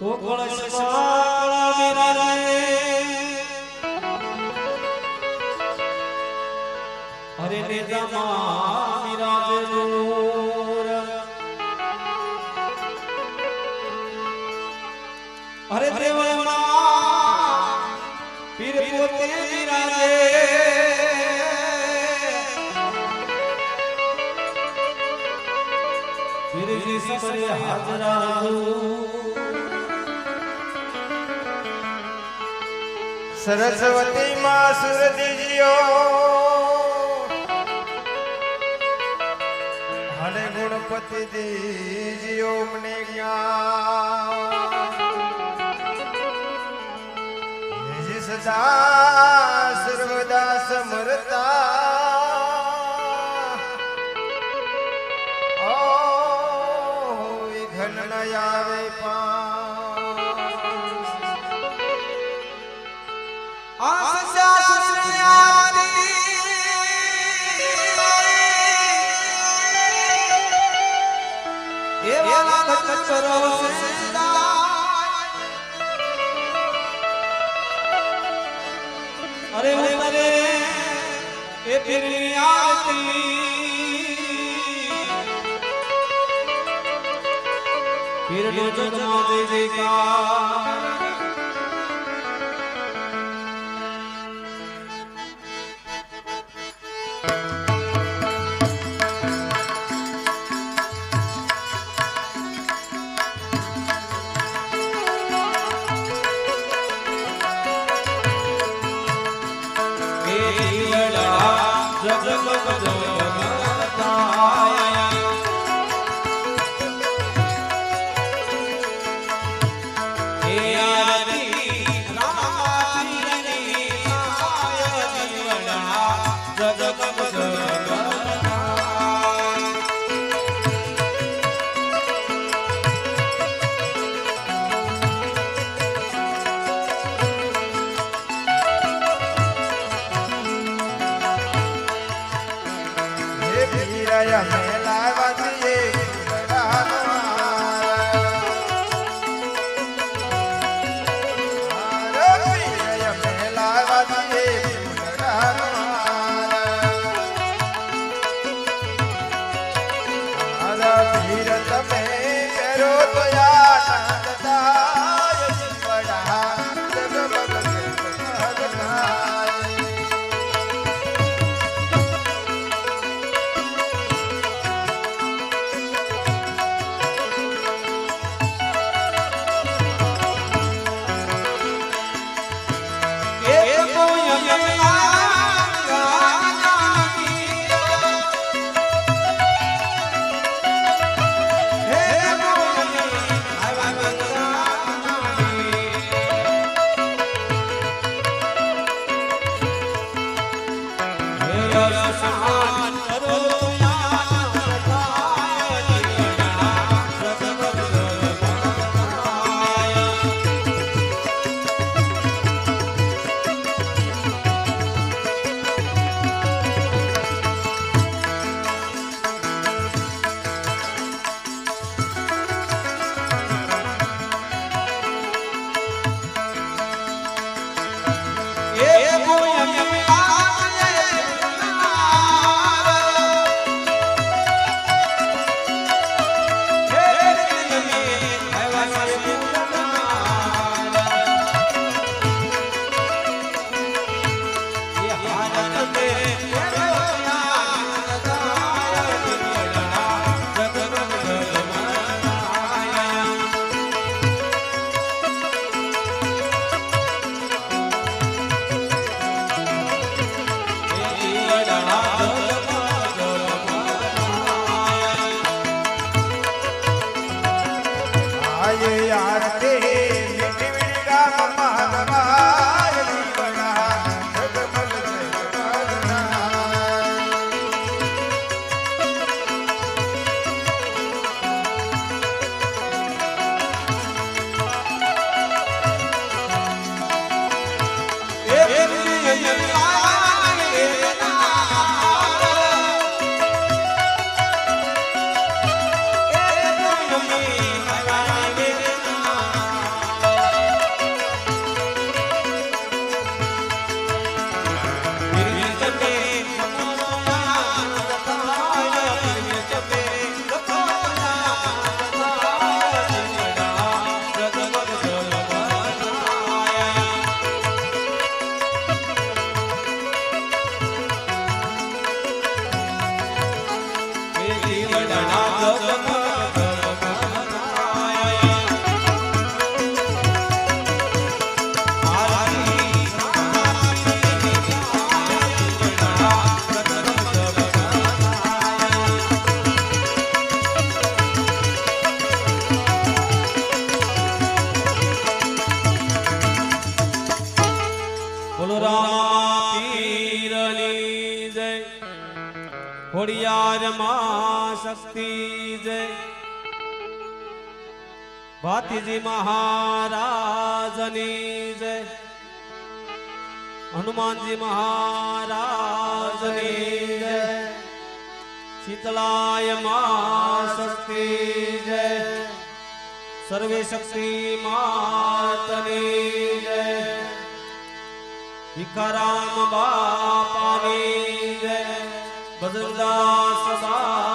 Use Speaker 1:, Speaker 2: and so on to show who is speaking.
Speaker 1: તો. હરે દૂર. હરે દેવળમાં પીર પોતે બિરાજે. પીરજી સબરે હાજરા
Speaker 2: સરસ્વતી માં સુરદીજીઓ અને ગુણપતિ દીજીઓ મને જ્ઞાન સદા સર્વદા સમરતા
Speaker 1: અરે ઉતરે એ પીરની આરતી. પીરનો જગમાં જય જયકાર. દીવડા yeah, જગમગતાય. આરતે
Speaker 2: રામ પીરની
Speaker 1: જય. ખોડિયાર માં શક્તિ જય. ભાતીજી મહારાજની જય. હનુમાનજી મહારાજની જય. શીતલાયમાં શક્તિ જય. સર્વે શક્તિ માતની જય. ભિખારામ બાપાની જય ભદ્રદાસ બા